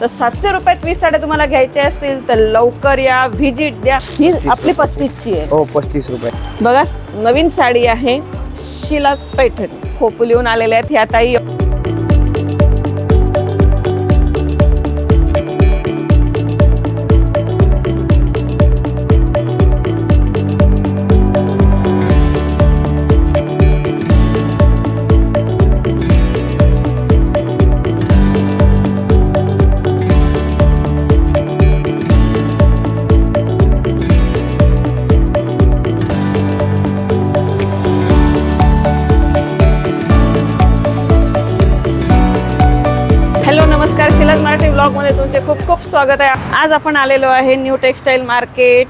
तर सातशे रुपयात वीस साड्या तुम्हाला घ्यायच्या असतील तर लवकर या व्हिजिट द्या. ही आपली पस्तीसची आहे. हो पस्तीस रुपये. बघा नवीन साडी आहे शिलाच पैठणी. खोपोलीहून आलेल्या आहेत ह्या ताई. शिलाज मराठी ब्लॉगमध्ये तुमचे खूप खूप स्वागत आहे. आज आपण आलेलो आहे न्यू टेक्सटाईल मार्केट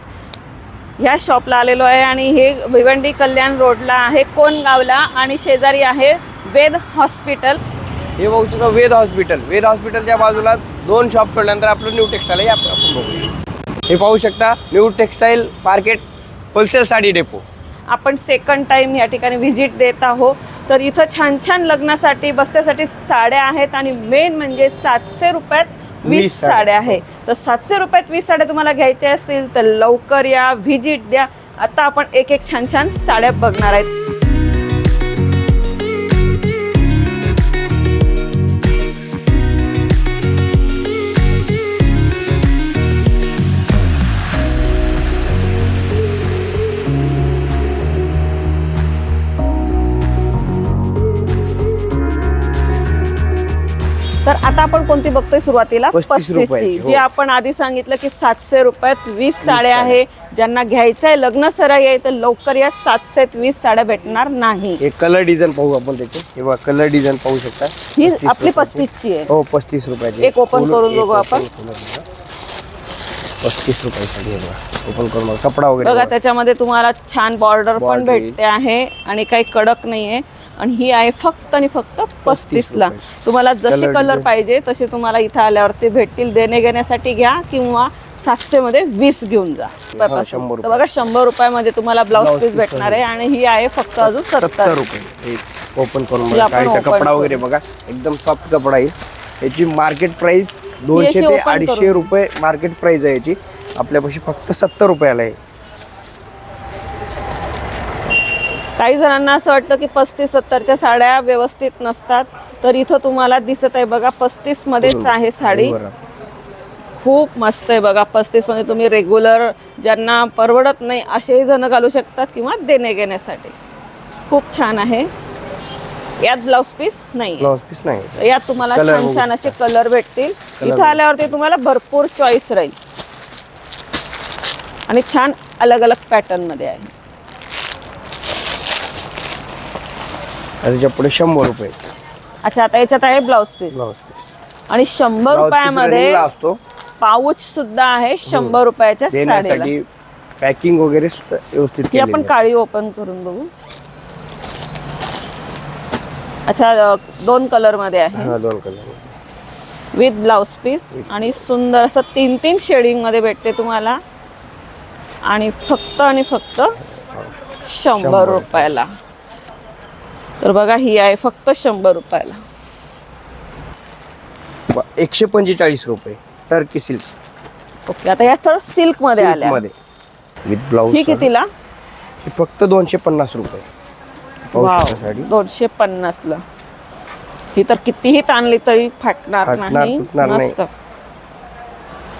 ह्या शॉपला आलेलो आहे आणि हे भिवंडी कल्याण रोडला आहे कोणगावला आणि शेजारी आहे वेद हॉस्पिटल. हे बघू शकतो वेद हॉस्पिटल. वेद हॉस्पिटलच्या बाजूला दोन शॉप सोडल्यानंतर आपलं न्यू टेक्सटाईल आहे आपण आपण बघू हे पाहू शकता new textile market wholesale sari depot आपण सेकंड टाइम या ठिकाणी व्हिजिट देत आहोत. तर इथं छान छान लग्नासाठी बसण्यासाठी साड्या आहेत आणि मेन म्हणजे सातशे रुपयात वीस. साड्या. आहे तर सातशे रुपयात वीस साड्या तुम्हाला घ्यायच्या असतील तर लवकर या व्हिजिट द्या. आता आपण एक एक छान छान साड्या बघणार आहेत. तर आता आपण कोणती बघतोय सुरुवातीला 35 पस्तीसची हो. जी आपण आधी सांगितलं की सातशे रुपयात वीस साड्या. आहे ज्यांना घ्यायचं आहे लग्न सराई आहे तर लवकर या सातशेत वीस साड्या भेटणार नाही हे कलर डिझाईन पाहू आपण त्याचे बघा कलर डिझाईन पाहू शकता ही 35 आपली. पस्तीसची आहे हो पस्तीस रुपयाची एक फुलं- करून बघू आपण. पस्तीस रुपये साडी आहे बघा ओपन करून कपडा वगैरे बघा. त्याच्यामध्ये तुम्हाला छान बॉर्डर पण. भेटते आहे आणि काही कडक नाहीये आणि ही आहे फक्त आणि फक्त पस्तीस ला. रुपये. तुम्हाला जसे कलर. पाहिजे तसे तुम्हाला इथं आल्यावरती भेटतील. देणे घेण्यासाठी घ्या किंवा सातशे मध्ये वीस घेऊन जा. तर बघा शंभर रुपयामध्ये तुम्हाला ब्लाऊज पीस भेटणार आहे आणि ही आहे फक्त अजून सत्तर रुपये. ओपन करून कपडा. वगैरे बघा एकदम सॉफ्ट कपडा आहे. याची मार्केट प्राइस दोनशे ते अडीचशे. रुपये मार्केट प्राइस आहे याची. आपल्यापाशी फक्त सत्तर रुपयाला आहे. काही जणांना असं वाटतं की पस्तीस सत्तरच्या साड्या व्यवस्थित नसतात तर इथं तुम्हाला दिसत आहे बघा पस्तीस मध्येच आहे साडी. खूप मस्त आहे बघा पस्तीसमध्ये तुम्ही रेग्युलर ज्यांना परवडत नाही असेही जण घालू शकतात किंवा देणे घेण्यासाठी. खूप छान आहे. यात ब्लाऊज पीस नाही ब्लाउज पीस नाही. यात तुम्हाला छान छान असे कलर भेटतील. इथं. आल्यावरती तुम्हाला भरपूर चॉईस राहील. आणि छान अलग अलग पॅटर्नमध्ये आहे. त्याच्या पुढे शंभर रुपये. अच्छा आता याच्यात आहे ब्लाऊज पीस ब्लाउज पीस आणि शंभर पीस रुपयामध्ये रनिंगला असतो. पाऊच सुद्धा आहे शंभर रुपयाच्या साडीला. देण्यासाठी पॅकिंग वगैरे सुद्धा व्यवस्थित ती आपण केलेली आहे. काळी ओपन करून बघू. अच्छा अ, दोन कलरमध्ये आहे. हा दोन कलर विथ ब्लाउज पीस आणि सुंदर असं तीन तीन शेडिंगमध्ये भेटते तुम्हाला. आणि फक्त आणि फक्त शंभर. रुपयाला. तर बघा ही आहे फक्त शंभर रुपयाला. एकशे पंचेचाळीस रुपये. टर्की सिल्क ओके आता या थोडं सिल्कमध्ये आल्या. मध्ये. विथ ब्लाउज ही कितीला? फक्त दोनशे पन्नास रुपये. दोनशे पन्नास ला ही तर कितीही ताणली तरी फाटणार नाही.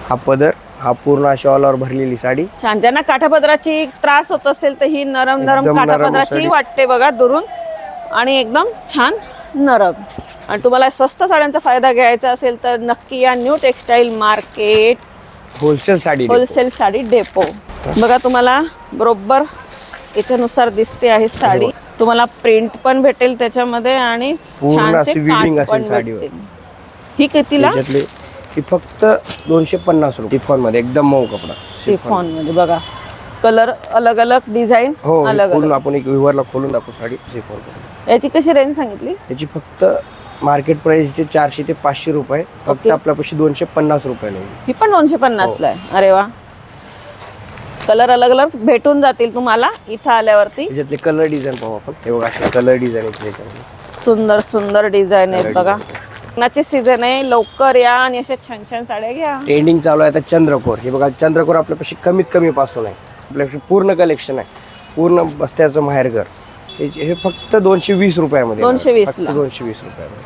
हा पदर हा पूर्ण अशा ऑलवर भरलेली साडी. छान ज्यांना काठापदराची त्रास होत असेल तर ही नरम नरम काठापदराची. वाटते बघा दुरून. आणि एकदम छान नरम. आणि तुम्हाला स्वस्त साड्यांचा फायदा घ्यायचा असेल तर नक्की या new textile market wholesale sari wholesale sari depot बघा तुम्हाला बरोबर याच्यानुसार दिसते आहे साडी. तुम्हाला प्रिंट पण भेटेल त्याच्यामध्ये आणि ही कितीला? ही फक्त दोनशे पन्नास रुपये. मध्ये एकदम मऊ कपडा. शिफॉनमध्ये बघा. कलर अलग अलग डिझाईन हो अलग आपण एक विवरला खोलून दाखवू साडी शिफॉन याची कशी रेंज सांगितली? याची फक्त मार्केट प्राइस चारशे ते पाचशे रुपये. फक्त. आपल्यापाशी दोनशे पन्नास रुपये ही पण दोनशे पन्नास ला आहे. अरे वा. कलर अलग अलग भेटून जातील तुम्हाला इथं आल्यावरती. त्याच्यातले कलर डिझाईन पाहू आपण. हे बघा कलर डिझाईन आहेत त्याच्यामध्ये. सुंदर सुंदर डिझाईन आहेत बघा. लग्नाचे सीझन आहे. लवकर या आणि अशा छान छान साड्या घ्या. ट्रेंडिंग चालू आहे आता चंद्रकोर. हे बघा चंद्रकोर आपल्यापाशी कमीत कमी पासून आहे. आपल्यापाशी पूर्ण कलेक्शन आहे. पूर्ण बस्त्याचं माहेरघर. हे हे फक्त दोनशे वीस रुपयामध्ये येणार. 220 फक्त ला. दोनशे वीस रुपयामध्ये.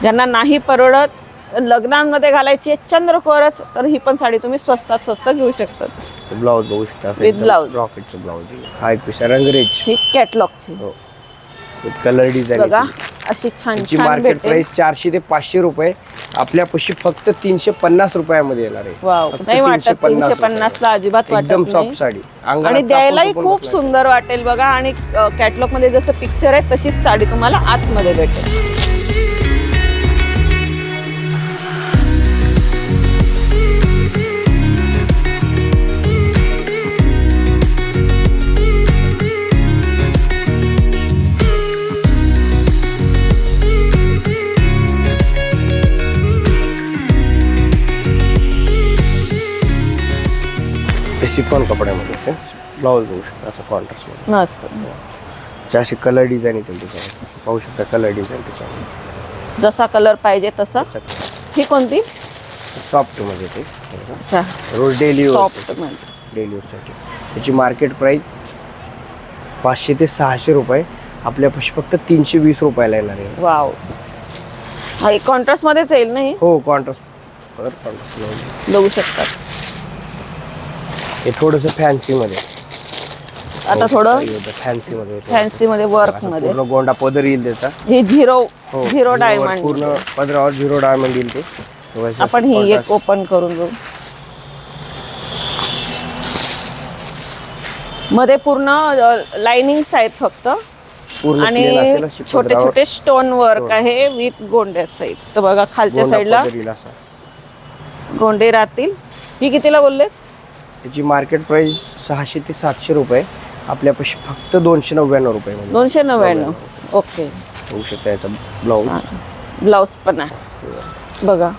ज्यांना नाही परवडत लग्नांमध्ये घालायची आहे चंद्रकोरच तर ही पण साडी तुम्ही स्वस्तात स्वस्त घेऊ शकतात ब्लाऊज बघू शकता With blouse. रॉकेटचं ब्लाऊज हा एक पिसा रंगरेज. ही कॅटलॉगची. हो. कलर डिझाईन बघा. अशी छान छान मार्केट भेटेल. प्राइस चारशे ते पाचशे रुपये. आपल्यापाशी फक्त तीनशे पन्नास रुपयामध्ये येणार आहे. वाव फक्त नाही वाटत 350 तीनशे पन्नास ला अजिबात एकदम वाटत सॉफ्ट नाही. साडी. अंगाला आणि द्यायलाही चापून खूप. सुंदर वाटेल बघा आणि कॅटलॉगमध्ये जसं पिक्चर आहे तशीच साडी तुम्हाला आतमध्ये भेटेल. ते सिफॉन कपड्यामध्ये ब्लाऊज बघू शकता असं कॉन्ट्रास्ट मस्त. मध्ये असे कलर डिझाईन येतील त्याच्यामध्ये पाहू शकता कलर डिझाईन त्याच्यामध्ये जसा कलर पाहिजे तसा. ही कोणती? सॉफ्टमध्ये ते. अच्छा. रोज डेली सॉफ्टमध्ये. डेली यूजसाठी त्याची मार्केट प्राईस पाचशे ते सहाशे रुपये. आपल्यापाशी फक्त तीनशे वीस रुपयाला येणार आहे. वाव हा एक कॉन्ट्रास्ट मध्येच येईल नाही हो? कॉन्ट्रास्ट कॉन्ट्रास्ट बघू शकतात हे थोडंसं फॅन्सीमध्ये आता थोडं फॅन्सी मध्ये येतं. फॅन्सी मध्ये वर्क असं मध्ये. पूर्ण गोंडा पदर येईल त्याचा. ही झिरो हो झिरो डायमंड पूर्ण पदरावर झिरो डायमंड येईल ते. आपण ही एक. ओपन करून बघू. मध्ये पूर्ण लाइनिंग आहेत फक्त. आणि छोटे छोटे स्टोन वर्क. आहे विथ गोंडे सहित तर बघा खालच्या साईडला गोंडे राहतील. ही कितीला बोलले? त्याची मार्केट प्राइस सहाशे ते सातशे रुपये. आपल्यापाशी फक्त दोनशे नव्याण्णव रुपये मध्ये दोनशे नव्याण्णव. ओके. होऊ शकता याचा ब्लाऊज ब्लाऊज पण आहे. बघा.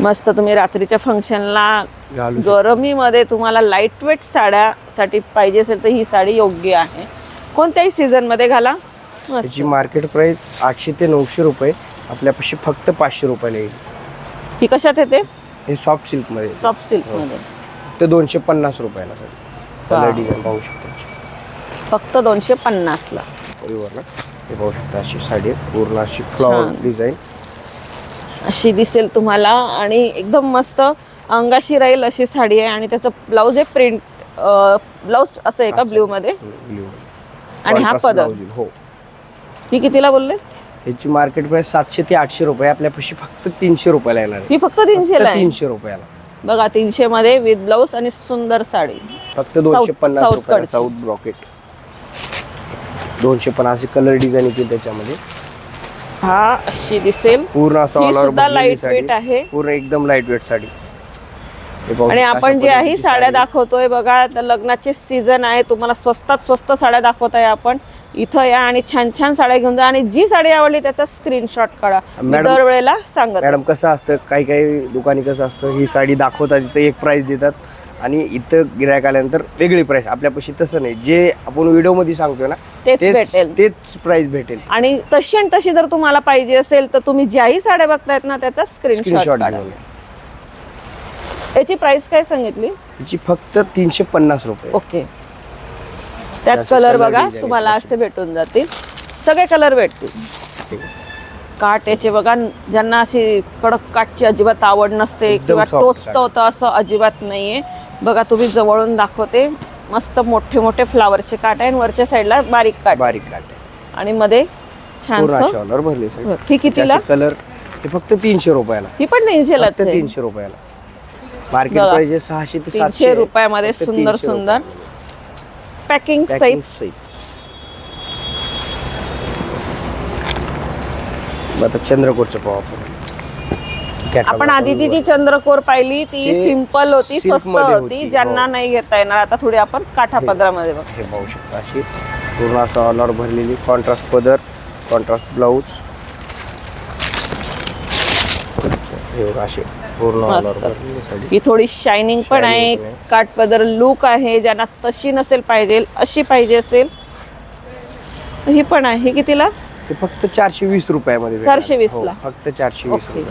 मस्त तुम्ही रात्रीच्या फंक्शनला घालू गरमीमध्ये तुम्हाला लाइट वेट साड्यासाठी पाहिजे असेल तर ही साडी योग्य आहे. कोणत्याही सीझनमध्ये घाला. मस्त. त्याची मार्केट प्राइस आठशे ते नऊशे रुपये. आपल्यापाशी फक्त पाचशे रुपयाला येईल. ही कशात येते? हे सॉफ्ट सिल्कमध्ये येते. सॉफ्ट सिल्कमध्ये फक्त दोनशे पन्नास रुपयाला सर. कलर डिझाईन पाहू शकता. फक्त दोनशे पन्नासला परिवारला हे पाहू शकता अशी साडी आहे. पूर्ण अशी फ्लॉवर छान. डिझाईन अशी दिसेल तुम्हाला आणि एकदम मस्त अंगाशी राहील अशी साडी आहे आणि त्याचं ब्लाऊज आहे प्रिंट ब्लाऊज असं आहे का ब्ल्यू आणि हा पदर? हो. ही कितीला बोलले? ह्याची मार्केट प्राइस सातशे ते आठशे रुपये आपल्यापाशी फक्त तीनशे रुपयाला येणार आहे. ही फक्त तीनशेला फक्त आहे? तीनशे रुपयाला. बघा तीनशे मध्ये विथ ब्लाऊज आणि सुंदर साडी. फक्त दोनशे पन्नास South रुपयाला कडची. साऊथ ब्रॉकेट दोनशे पन्नास कलर डिझाईन येतील त्याच्यामध्ये. हा अशी दिसेल. पूर्ण असं ही ऑल सुद्धा lightweight साडी. आहे. पूर्ण एकदम लाइट वेट साडी. आणि आपण जे आहे साड्या साडी. दाखवतोय बघा आता लग्नाचे सीझन आहे तुम्हाला स्वस्तात स्वस्त साड्या दाखवत आहे आपण. इथं या आणि छान छान साड्या घेऊन जा आणि जी साडी आवडली त्याचा स्क्रीनशॉट काढा. दरवेळेला सांगत मॅडम कसं असतं काही काही दुकानी कसं असतं ही साडी दाखवतात इथं एक प्राईस देतात आणि इथं गिरायक आल्यानंतर वेगळी प्राईस आपल्यापाशी तसं नाही. जे आपण व्हिडिओमध्ये सांगतोय ना तेच भेटेल. तेच प्राईस भेटेल. आणि तशी आणि तशी जर तुम्हाला पाहिजे असेल तर तुम्ही ज्याही साड्या बघतायत ना त्याचा स्क्रीनशॉट काढा. याची प्राइस काय सांगितली? तिची फक्त तीनशे पन्नास रुपये. ओके. त्यात कलर बघा design तुम्हाला आहेत असे भेटून जातील. सगळे कलर भेटतील. ठीक. काट याचे बघा ज्यांना अशी कडक काटची अजिबात आवड नसते एकदम किंवा soft टोचतं काट. होतं असं अजिबात नाहीये. बघा तुम्ही जवळून दाखवते. मस्त मोठे मोठे फ्लावरचे काट आहे आणि वरच्या साईडला बारीक काट बारीक काट आहे. आणि मध्ये छान भरले ती कितीला कलर हे फक्त तीनशे रुपयाला. ही पण तीनशेलाच फक्त आहे. तीनशे रुपयाला. मार्केट बघा. प्राइस सहाशे ते सातशे तीनशे आहे. रुपयामध्ये फक्त सुंदर 300 सुंदर. पॅकिंग Packing सहित सहित. मग आता चंद्रकोरचं पाहू आपण Catalog आपण आधीची जी चंद्रकोर पाहिली ती ते सिंपल होती silk स्वस्त मध्ये होती होती, ज्यांना हो. नाही घेता येणार आता थोडी आपण काठा पदरामध्ये बघ हे पाहू शकता अशी पूर्ण असं ऑलर भरलेली कॉन्ट्रास्ट पदर कॉन्ट्रास्ट ब्लाऊज हे बघा असे मस्त. ही थोडी शायनिंग पण आहे. काठपदर लुक आहे ज्यांना तशी नसेल पाहिजे अशी पाहिजे असेल ही पण आहे ही कितीला ते फक्त चारशे वीस रुपयामध्ये भेटणार. 420 हो, ला? फक्त चारशे वीस. रुपये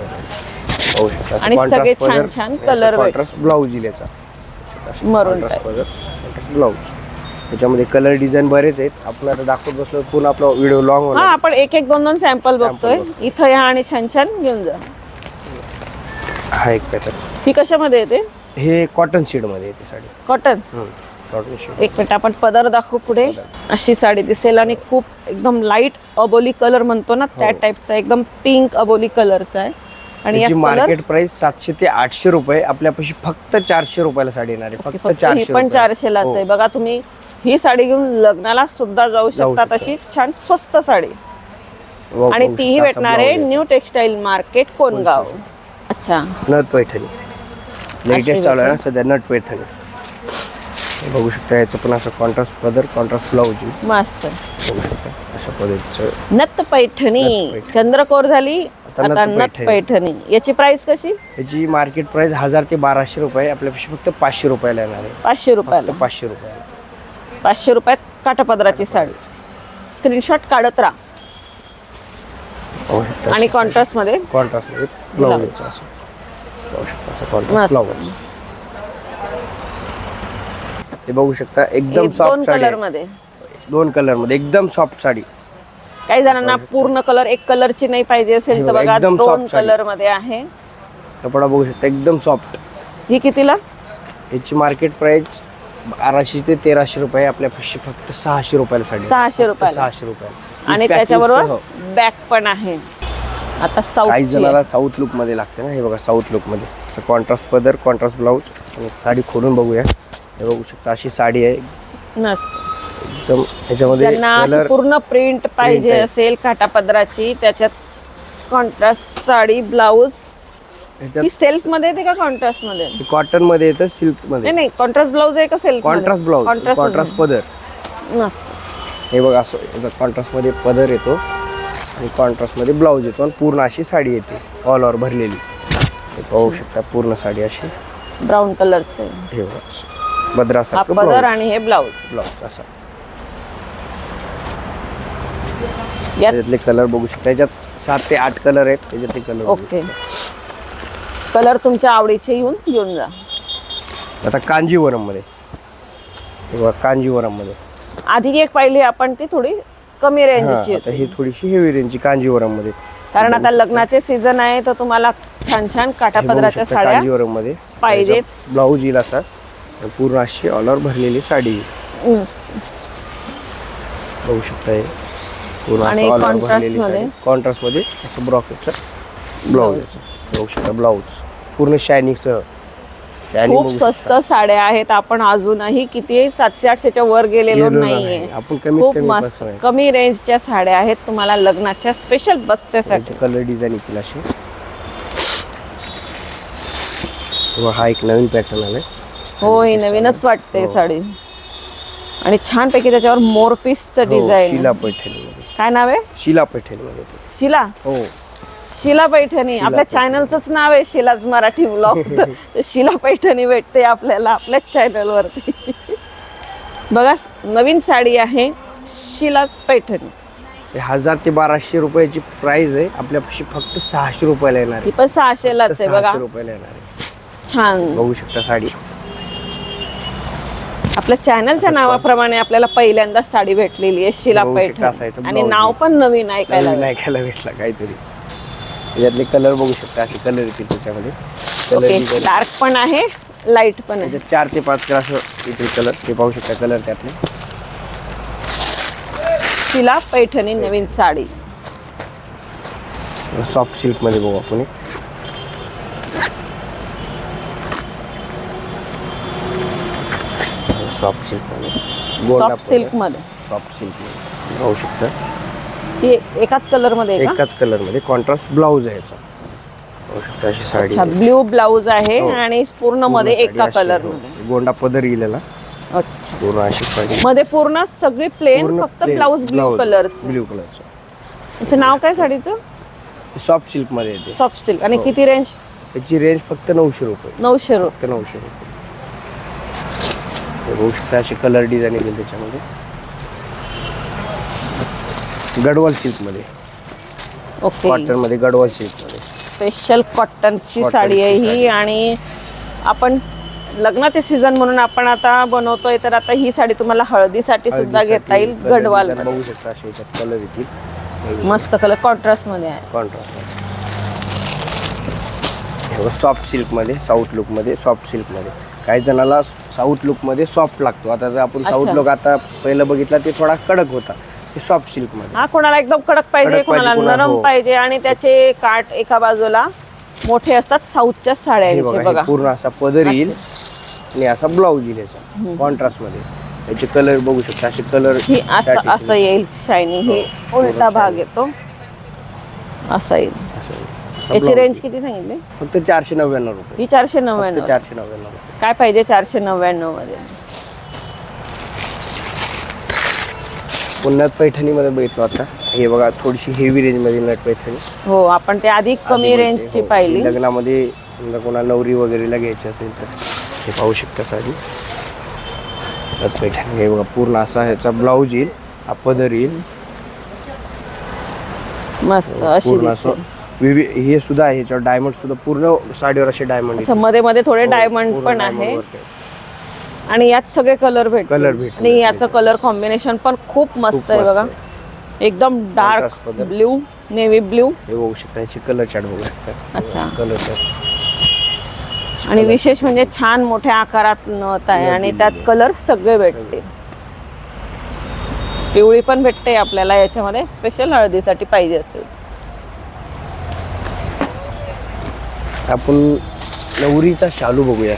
असं आणि सगळे छान छान contrast ब्लाऊज इल्याचा type. ब्लाऊज त्याच्यामध्ये कलर डिझाईन बरेच आहेत आपण आता दाखवत बसलो पूर्ण आपला व्हिडिओ लॉंग हा होणार आपण एक एक दोन दोन सॅम्पल बघतोय बघतो. इथं या आणि छान छान घेऊन जा हा एक पॅटर्न ही कशामध्ये येते? हे कॉटन सीडमध्ये येते साडी. कॉटन कॉटन सीड एक मिनिट आपण पदर दाखवू पुढे. अशी साडी दिसेल आणि खूप एकदम लाइट अबोली कलर म्हणतो ना त्या हो. टाईपचा एकदम पिंक अबोली कलरचा आहे. आणि या त्याची कलर मार्केट प्राइस सातशे ते आठशे रुपये. आपल्यापाशी फक्त चारशे रुपयाला साडी येणार आहे. फक्त फक्त ही चारशे पण रुपये. चारशेलाच हो. आहे. बघा तुम्ही ही साडी घेऊन लग्नाला सुद्धा जाऊ शकता. अशी छान स्वस्त साडी. हो, आणि पाहू तीही शकता, भेटणार आहे न्यू टेक्सटाईल मार्केट कोणगाव अच्छा. नथ पैठणी. लेटेस्ट चालू आहे ना सध्या नट पैठणी. हे बघू शकता याचं पण असं कॉन्ट्रास्ट पदर कॉन्ट्रास्ट ब्लाऊज मस्त. बघू शकता अशा पद्धतीचं. नत पैठणी. चंद्रकोर झाली आता आता नथ नत पैठणी. पैठणी. याची प्राइस कशी? याची मार्केट प्राइस हजार ते बाराशे रुपये आपल्यापाशी फक्त पाचशे रुपयाला येणार आहे. पाचशे फक्त रुपयाला. पाचशे रुपयाला. पाचशे रुपयात काठापदराची साडी. स्क्रीनशॉट काढत राहा. आणि कॉन्ट्रास्टमध्ये कॉन्ट्रास्टमध्ये. ब्लाऊज असं. पाहू शकता असं कॉन्ट्रास्ट. ब्लाऊज हे बघू शकता एकदम सॉफ्ट साडी कलर. मध्ये दोन कलरमध्ये एकदम सॉफ्ट साडी. काही जणांना पूर्ण कलर एक कलरची नाही पाहिजे असेल तर बघा एकदम दोन. कलरमध्ये आहे. कपडा बघू शकता एकदम सॉफ्ट ही कितीला? याची मार्केट प्राइस बाराशे ते तेराशे रुपये आपल्यापाशी फक्त सहाशे रुपयाला साडी. सहाशे रुपयाला. सहाशे रुपयाला. आणि त्याच्याबरोबर. बॅक पण आहे. आता काही साऊथ जणाला साऊथ लुकमध्ये लागते ना हे बघा साऊथ लुकमध्ये. असं कॉन्ट्रास्ट पदर कॉन्ट्रास्ट ब्लाऊज साडी खोलून बघूया. हे बघू शकता अशी साडी आहे. नसतं एकदम ह्याच्यामध्ये ज्यांना अशी कलर पूर्ण प्रिंट पाहिजे आहे. असेल काठापदराची त्याच्यात कॉन्ट्रास्ट साडी ब्लाऊज ही सेल्फमध्ये येते का कॉन्ट्रास्टमध्ये कॉटनमध्ये येतं सिल्कमध्ये नाही नाही कॉन्ट्रास्ट ब्लाऊज आहे का self contrast blouse contrast contrast पदर. नसतं हे बघा असं याचा कॉन्ट्रास्टमध्ये पदर येतो. आणि कॉन्ट्रास्टमध्ये ब्लाऊज येतो आणि पूर्ण अशी साडी येते ऑल ओव्हर भरलेली. हे पाहू शकता पूर्ण साडी अशी. ब्राऊन कलरचं आहे हे बघा असं. हा बद्रासारखं पदर ब्लाऊज. आणि हे ब्लाऊज. ब्लाऊज असा. यात त्याच्यातले कलर बघू शकता. याच्यात सात ते आठ कलर आहेत. त्याच्यातले कलर ओके. कलर तुमच्या आवडीचे येऊन घेऊन जा. आता कांजीवरममध्ये हे बघा कांजीवरममध्ये आधी एक पाहिली आपण ती थोडी. कमी हा, रेंजची आता ही थोडीशी हेवी रेंजची कांजीवरममध्ये कारण आता लग्नाचे सीझन आहे तर तुम्हाला छान छान काठापदराच्या साड्या कांजीवरममध्ये पाहिजेत. ब्लाऊज येईल असा. पूर्ण अशी ऑल ओव्हर भरलेली साडी. मस्त. बघू शकता हे पूर्ण भरलेली? साडी. कॉन्ट्रास्टमध्ये असं ब्रॉकेटचं ब्लाऊज बघू शकता ब्लाऊज पूर्ण शायनिंग सह खूप स्वस्त साड्या आहेत. आपण अजूनही किती सातशे आठशेच्या वर गेलेलो गेलो नाहीये. नाही. आपण खूप कमी मस्त. कमी रेंजच्या साड्या आहेत. तुम्हाला लग्नाच्या स्पेशल बस्त्यासाठी. कलर डिझाईन येतील अशी. हा एक नवीन पॅटर्न आलाय. हो ही नवीनच वाटते हो. साडी. आणि छानपैकी त्याच्यावर मोरपीसचं हो, डिझाईन शिला पैठणीमध्ये. काय नाव आहे? शिला ते. शिला? हो. शिला पैठणी. आपल्या चॅनलचंच नाव आहे शिलाच मराठी ब्लॉग तर शिला पैठणी भेटते आपल्याला आपल्याच चॅनलवरती बघा नवीन साडी आहे शिलाच पैठणी. हे हजार ते बाराशे रुपयाची प्राइस आहे. आपल्यापाशी फक्त सहाशे रुपयाला येणार आहे. ही पण सहाशेलाच आहे बघा. सहाशे रुपयाला येणार आहे. छान. बघू शकता साडी. आपल्या चॅनलच्या नावाप्रमाणे आपल्याला पहिल्यांदा साडी भेटलेली आहे शिला बघू शकता असायचं. पैठणी आणि नाव. पण नवीन ऐकायला नवीन ऐकायला भेटला काहीतरी. त्याच्यातले कलर बघू शकता असे कलर येतील त्याच्यामध्ये. कलर डार्क पण आहे लाइट पण आहे. त्याच्यात चार ते पाच कलर असं येतील कलर ते पाहू शकता कलर त्यातले. शिला पैठणी नवीन साडी. सॉफ्ट सिल्कमध्ये बघू आपण एक. सॉफ्ट सिल्कमध्ये सॉफ्ट सिल्कमध्ये. सॉफ्ट सिल्क पाहू शकता. ही एकाच कलरमध्ये आहे का? एकाच कलरमध्ये. कॉन्ट्रास्ट ब्लाऊज आहे याचा. पाहू शकता अशी साडी अच्छा आहे. ब्ल्यू ब्लाऊज आहे हो. आणि पूर्णमध्ये पूर्ण साडी एका अशी, कलर हो. मध्ये गोंडा पदर गेलेला अच्छा. पूर्ण अशी साडी. मध्ये पूर्ण सगळी प्लेन फक्त ब्लाऊज ब्ल्यू कलरचं ब्ल्यू कलरचं त्याचं नाव काय साडीचं? सॉफ्ट सिल्कमध्ये येते. सॉफ्ट सिल्क आणि हो. किती रेंज त्याची रेंज फक्त नऊशे रुपये. नऊशे रुपये. फक्त नऊशे रुपये. हे बघू शकता अशी कलर डिझाईन येईल त्याच्यामध्ये. गडवाल सिल्कमध्ये ओके. कॉटनमध्ये गडवाल सिल्कमध्ये स्पेशल कॉटनची साडी आहे ही. आणि आपण लग्नाचे सीझन म्हणून आपण आता बनवतोय तर आता ही साडी तुम्हाला हळदीसाठी सुद्धा घेता येईल गडवाल बघू शकता याच्यात कलर येतील. मस्त कलर कॉन्ट्रास्टमध्ये आहे कॉन्ट्रास्ट सॉफ्ट सिल्कमध्ये साऊथ लुकमध्ये सॉफ्ट सिल्कमध्ये काही जणाला साऊथ लुकमध्ये सॉफ्ट लागतो. आता जर आपण साऊथ. लुक आता पहिलं बघितला ते थोडा कडक होता. सॉफ्ट सिल्कमध्ये हा कोणाला एकदम कडक पाहिजे कडक पाहिजे, कोणाला कोणाला- नरम हो. पाहिजे आणि त्याचे काठ एका बाजूला मोठे असतात साऊथच्या साड्या हे यांचे बघा हे बघा. पूर्ण असा पदर येईल आणि असा ब्लाऊज येईल याचा कॉन्ट्रास्टमध्ये याचे कलर बघू शकता असे कलर ही असं असं येईल शायनिंग ही हो, उलटा भाग. येतो. असा येईल. याची रेंज किती सांगितली? फक्त चारशे नव्याण्णव रुपये. ही चारशे फक्त नव्याण्णव चारशे नव्याण्णव रुपये. काय पाहिजे चारशे नव्याण्णवमध्ये पुन्हा पैठणीमध्ये बघितलं आता हे बघा थोडीशी हेवी रेंजमध्ये नट पैठणी. हो आपण ते आधी कमी रेंजची म्हणजे, हो, पाहिली. लग्नामध्ये समजा कोणा नवरी वगैरेला घ्यायची असेल तर हे पाहू शकता साडी. नथ पैठणी. हे बघा पूर्ण असा ह्याचा ब्लाऊज येईल हा पदर येईल. मस्त अशी पूर्ण असं विवि हे सुद्धा आहे ह्याच्यावर डायमंड सुद्धा पूर्ण साडीवर असे डायमंड अच्छा मध्ये मध्ये थोडे डायमंड पण आहे. आणि यात सगळे कलर भेट Color भेटतील. आणि याचं कलर कॉम्बिनेशन पण खूप मस्त आहे बघा. एकदम डार्क. ब्ल्यू नेव्ही ब्ल्यू हे बघू शकता याची कलर चार्ट बघू शकता. अच्छा. कलर चार्ट आणि विशेष म्हणजे छान मोठ्या आकारात नथ आहे आणि त्यात कलर सगळे भेटतील. पिवळी पण भेटते आपल्याला याच्यामध्ये. स्पेशल हळदीसाठी पाहिजे असेल. आपण नवरीचा शालू बघूया.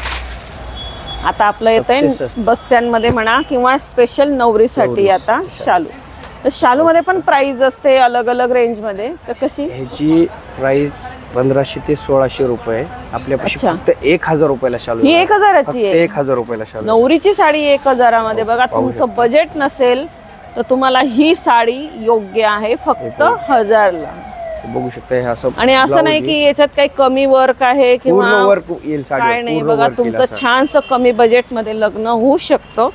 आता आपलं येतंय सबसे स्वस्त. बस स्टँडमध्ये म्हणा किंवा स्पेशल नवरीसाठी आता शालू तर शालू मध्ये पण प्राइस असते अलग अलग रेंजमध्ये तर कशी ह्याची प्राइस पंधराशे ते सोळाशे रुपये आहे. आपल्यापाशी अच्छा. फक्त एक हजार रुपयाला शालू ही आहे. एक हजाराची आहे एक हजार रुपयाला शालू आहे. नवरीची साडी एक हजारामध्ये बघा पाहू तुमचं बजेट नसेल तर तुम्हाला ही साडी योग्य आहे फक्त हजारला हे बघू शकता हे असं आणि असं नाही की. याच्यात काही कमी वर्क आहे पूर्ण किंवा वर्क येईल काय साडी नाही बघा तुमचं छानसं कमी बजेटमध्ये लग्न होऊ शकतं.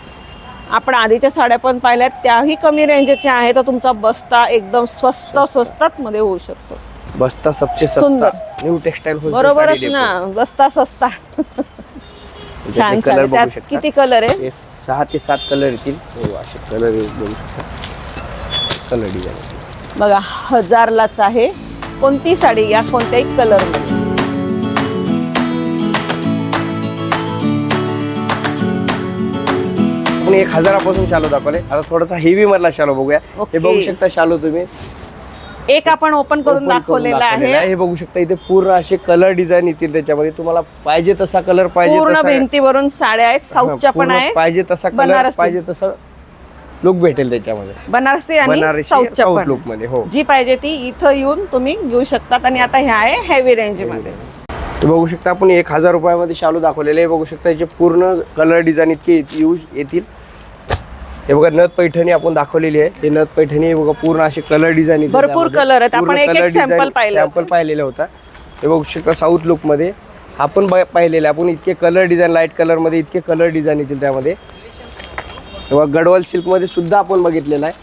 आपण आधीच्या साड्या पण पाहिल्यात त्याही कमी रेंजच्या आहे तर तुमचा बस्ता एकदम स्वस्त स्वस्तात मध्ये होऊ शकतो. बसता सबसे सुंदर. सस्ता न्यू टेक्सटाईल बरोबरच ना बस्ता सस्ता. छान कलर साडी बघू त्यात शकता. किती कलर आहे हे सहा ते सात कलर येतील. हो, असे कलर बघू शकता. कलर डिझाईन बघा हजारलाच आहे. कोणती साडी या कोणत्याही कलर आपण एक हजारापासून शालो दाखवले. आता थोडासा हेवी मधला शालो बघूया. हे. बघू शकता शालो तुम्ही. एक आपण ओपन करून open दाखवलेला दाखवलेला आहे. हे बघू शकता इथे पूर्ण असे कलर डिझाईन येतील त्याच्यामध्ये. तुम्हाला पाहिजे तसा कलर पाहिजे पूर्ण तसा भिंतीवरून साड्या आहेत. हा, साऊथच्या पण पूर्ण आहे पाहिजे तसा कलर बनारसी. पाहिजे तसा लुक भेटेल त्याच्यामध्ये. बनारसी आणि बनारसी साऊथ पण लुकमध्ये हो. जी पाहिजे ती इथं येऊन तुम्ही घेऊ शकतात आणि आता ह्या आहे हेवी रेंजमध्ये. बघू शकता आपण एक हजार रुपयामध्ये शालू दाखवलेले आहे. बघू शकता याचे पूर्ण कलर डिझाईन इतके येत- येऊ येतील. हे बघा नथ पैठणी आपण दाखवलेली आहे. ते नथ पैठणी हे बघा पूर्ण असे कलर डिझाईन भरपूर color आहेत. आपण एक- एक sample पाहिलं. सॅम्पल पाहिलेला होता. हे बघू शकता साऊथ लुकमध्ये आपण पाहिलेले आपण इतके कलर डिझाईन लाइट कलरमध्ये इतके कलर डिझाईन येतील त्यामध्ये. तेव्हा गडवाल सिल्कमध्ये सुद्धा आपण बघितलेलं आहे.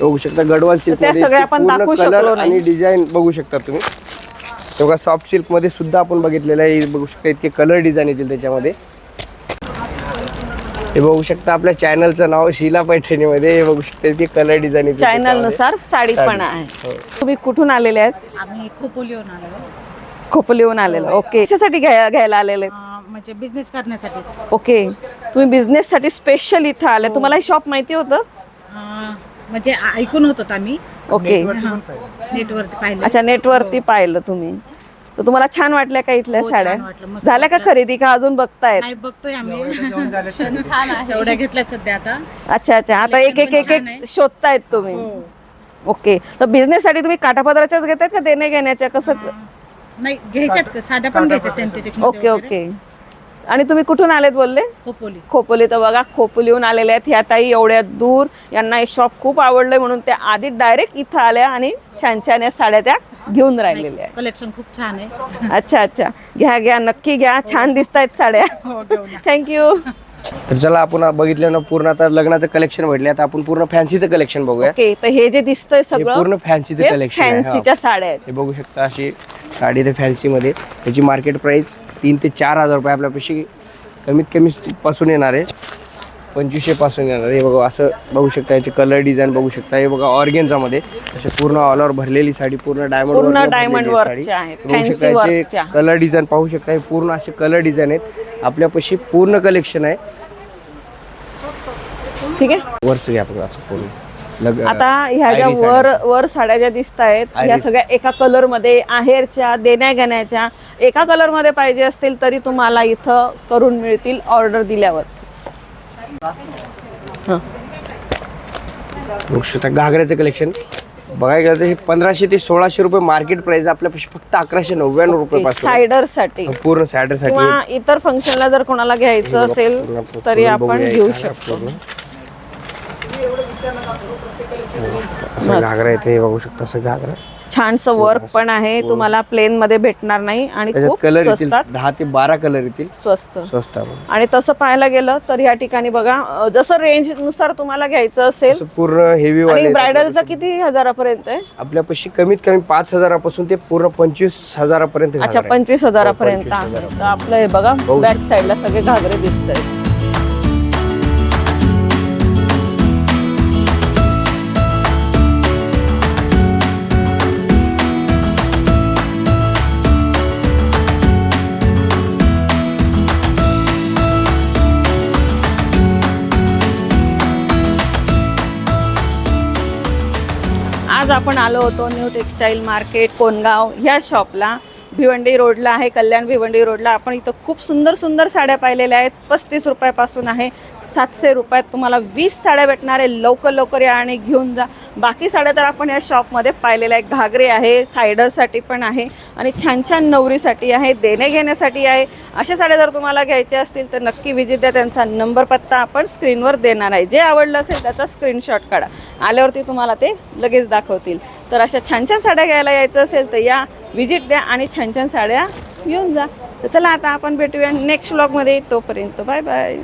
हे बघू शकता गडवाल सिल्कमध्ये सगळ्या इतके आपण पूर्ण दाखवू कलर. आणि डिझाईन बघू शकता तुम्ही. तेव्हा सॉफ्ट सिल्कमध्ये सुद्धा आपण बघितलेलं आहे. हे बघू शकता इतके कलर डिझाईन येतील त्याच्यामध्ये. हे बघू शकता आपल्या चॅनलचं नाव शिला पैठणीमध्ये. हे बघू शकता इतके कलर डिझाईन येतील चॅनल. नुसार साडी पण. आहे. हो. तुम्ही कुठून आलेले आहेत? आम्ही खोपोलीहून आलो खोपोलीहून आलेलो. ओके कशासाठी घ्याय- घ्यायला आलेले अं, म्हणजे बिझनेस करण्यासाठीच. ओके तुम्ही बिझनेस साठी स्पेशल इथं आले. तुम्हाला हे शॉप माहिती होतं? अं, म्हणजे ऐकून होतो आम्ही. ओके नेटवरती पाहिलं. अच्छा नेटवरती पाहिलं तुम्ही. तर तुम्हाला छान वाटल्या का इथल्या हो, छान साड्या? वाटलं, मस्त झाल्या का. खरेदी का अजून बघतायत? नाही बघतोय आम्ही. छान आहे. एवढ्या घेतल्यात सध्या आता. अच्छा अच्छा. आता एक एक एक एक. शोधतायत तुम्ही. हो. ओके तर बिझनेस साठी तुम्ही काठापदराच्याच घेतायत का देणे घेण्याच्या कसं नाही घ्यायच्यात साध्या पण घ्यायच्या ओके ओके आणि तुम्ही कुठून आलेत बोलले? खोपोली. खोपोली. तर बघा खोपोलीहून आलेल्या आहेत. ह्या ताई एवढ्या दूर. यांना हे शॉप खूप आवडलंय म्हणून त्या आधी डायरेक्ट इथं आल्या आणि छान छान या साड्या त्या घेऊन राहिलेल्या आहेत. कलेक्शन खूप छान आहे. अच्छा अच्छा. घ्या घ्या. नक्की घ्या. छान दिसत आहेत साड्या. हो. थँक्यू तर चला आपण बघितलं ना पूर्ण आता लग्नाचं कलेक्शन भेटले आता आपण पूर्ण फॅन्सीचं कलेक्शन बघूया. ओके तर हे जे दिसतंय सगळं पूर्ण फॅन्सीचं कलेक्शन फॅन्सीच्या. साड्या आहेत. हे बघू शकता अशी साडी ते फॅन्सीमध्ये त्याची मार्केट प्राइस तीन ते चार हजार रुपये आपल्यापाशी कमीत कमी पासून येणार आहे. पंचवीसशे पासून येणार हे बघा असं बघू शकता याचे कलर डिझाईन बघू शकता हे बघा ऑर्गेन्झामध्ये असे पूर्ण ऑल ओव्हर भरलेली साडी पूर्ण डायमंड पूर्ण workच्या. कलर डिझाईन पाहू शकता हे पूर्ण असे कलर डिझाईन आहेत आपल्यापाशी पूर्ण कलेक्शन आहे ठीक आहे वरच घ्या आपण असं पूर्ण आता ह्या ज्या वर. वर साड्या ज्या दिसत आहेत ह्या. सगळ्या एका कलरमध्ये आहेरच्या देण्या घेण्याच्या एका कलरमध्ये पाहिजे असतील तरी तुम्हाला इथं करून मिळतील ऑर्डर दिल्यावर. बघू शकता घागऱ्याचं कलेक्शन बघायला गेलं तर हे पंधराशे ते सोळाशे रुपये मार्केट प्राइस आपल्यापाशी फक्त अकराशे नव्याण्णव रुपये पासून. सायडरसाठी पूर्ण सॅटरसाठी किंवा इतर फंक्शनला जर कोणाला घ्यायचं असेल तरी आपण बघूया घेऊ इथं शकतो. पूर्ण. असं घागरा येते हे बघू शकता असं घागरा. छानसं वर्क पण आहे तुम्हाला प्लेन मध्ये भेटणार नाही आणि खूप कलर येतील. स्वस्तात. दहा ते बारा कलर येतील. स्वस्त. स्वस्त आहे. आणि तसं पाहायला गेलं तर या ठिकाणी बघा अं, जसं रेंजनुसार तुम्हाला घ्यायचं असेल असं पूर्ण हेवी आणि ब्रायडलचं किती हजारापर्यंत आहे? आपल्यापाशी कमीत कमी पाच हजारापासून ते पूर्ण पंचवीस हजारापर्यंत अच्छा आहे. पंचवीस हजारापर्यंत. हो, आहे. 25,000 तर आपलं हे बघा बॅक साईडला सगळे घागरे दिसत आहेत आज आपण आलो होतो न्यू टेक्सटाईल मार्केट कोनगाव ह्या शॉपला. भिवंडी रोडला आहे कल्याण भिवंडी रोडला. आपण इथं खूप सुंदर सुंदर साड्या पाहिलेल्या आहेत. पस्तीस रुपयापासून आहे सातशे रुपयात तुम्हाला वीस साड्या भेटणार आहे. लवकर लवकर या आणि घेऊन जा. बाकी साड्या तर आपण या शॉपमध्ये पाहिलेल्या आहेत. घागरे आहे सायडरसाठी पण आहे आणि छान छान नवरीसाठी आहे देणे घेण्यासाठी आहे. अशा साड्या जर तुम्हाला घ्यायच्या असतील तर नक्की विजिट द्या. त्यांचा नंबर पत्ता आपण स्क्रीनवर देणार आहे. जे आवडलं असेल त्याचा स्क्रीनशॉट काढा. आल्यावरती तुम्हाला ते लगेच दाखवतील. तर अशा छान छान साड्या घ्यायला यायचं असेल तर या. व्हिजिट द्या आणि छान छान साड्या घेऊन जा. तर चला आता आपण भेटूया नेक्स्ट व्लॉगमध्ये तोपर्यंत बाय बाय